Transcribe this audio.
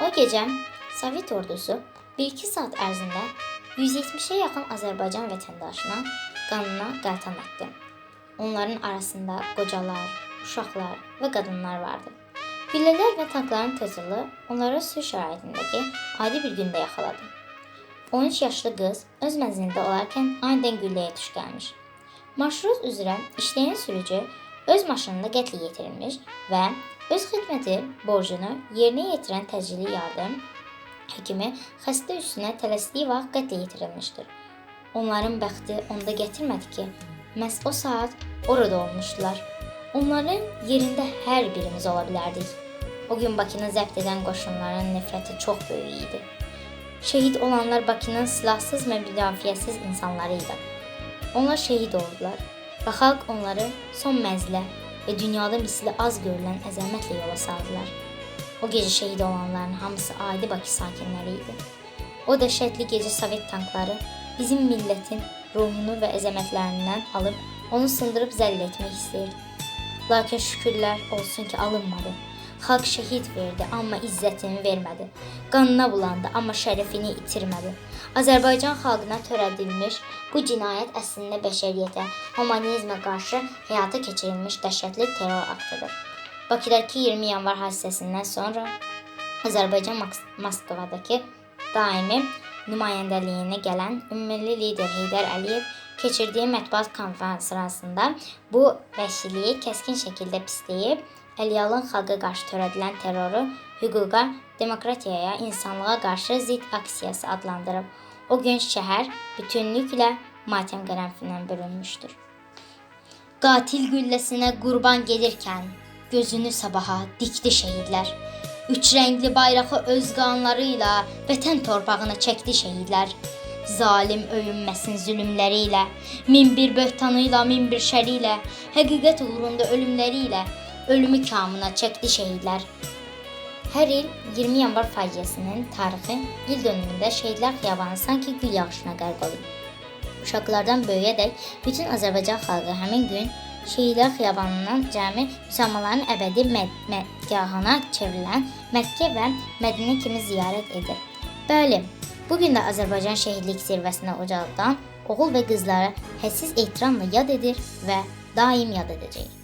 O gece Sovet ordusu 1-2 saat ərzində 170'e yakın Azərbaycan vətəndaşına qanına qəltan etdi. Onların arasında qocalar, uşaqlar və qadınlar vardı. Güllələr və tankların tezliği onları sürü şəraitindəki adi bir gündə yaxaladı. 13 yaşlı qız öz mənzilində olarkən anidən gülləyə tuş gəlmiş. Marşrut üzrə işləyən sürücü öz maşınında qətlə yetirilmiş və öz xidməti borcunu yerinə yetirən təcili yardım həkimi xəstə üstünə tələsdiyi vaxt qətlə yetirilmişdir. Onların bəxti onda gətirmədi ki, məhz o saat orada olmuşdular. Onların yerində hər birimiz ola bilərdik. O gün Bakını zəbt edən qoşunların nifrəti çox böyük idi. Şehit olanlar Bakının silahsız və müdafiəsiz insanları idi. Onlar şehit oldular və xalq onları son mənzilə və dünyada misli az görülən əzəmətlə yola saldılar. O gecə şehit olanların hamısı adi Bakı sakinləri. O dəhşətli gecə Sovet tankları bizim millətin ruhunu və əzəmətlərindən alıb onu sındırıb zəll etmək istəyirdi. Lakin şükürlər olsun ki alınmadı. Xalq şəhid verdi, amma izzətini vermədi. Qanına bulandı, amma şərəfini itirmədi. Azərbaycan xalqına törədilmiş bu cinayət əslində bəşəriyyətə, humanizmə qarşı həyata keçirilmiş dəhşətli terror aktıdır. Bakıdakı 20 yanvar hadisəsindən sonra Azərbaycan Moskvadakı daimi nümayəndəliyinə gələn ümummilli lider Heydər Əliyev keçirdiyi mətbuat konferansında bu vəhşiliyi kəskin şəkildə pisləyib Əliyalın xalqa qarşı törədilən terroru hüquqa, demokratiyaya, insanlığa qarşı zidd aksiyası adlandırıb. O gün şəhər bütünlüklə matəm qərənfindən bürünmüşdür. Qatil gülləsinə qurban gedirkən gözünü sabaha dikdi şəhidlər. Üç rəngli bayrağı öz qanları ilə vətən torpağına çəkdi şəhidlər. Zalim öyünməsin zülmləri ilə, min bir böhtanı ilə, min bir şəri ilə, həqiqət uğrunda ölümləri ilə ölümü kamına çəkdi şəhidlər. Hər il 20 yanvar faciəsinin tarixi il dönümündə şəhidlər xiyabanı sanki gül yağışına qərq olur. Uşaqlardan böyüyədək bütün Azərbaycan xalqı həmin gün Şəhidlər Xiyabanından cəmi müsəlmanların əbədi məd- mədgahına çevrilən Məkkə və Mədinə kimi ziyarət edir. Bəli, bu gün də Azərbaycan şəhidlik zirvəsinə ucaldan oğul və qızları hədsiz ehtiramla yad edir və daim yad edəcək.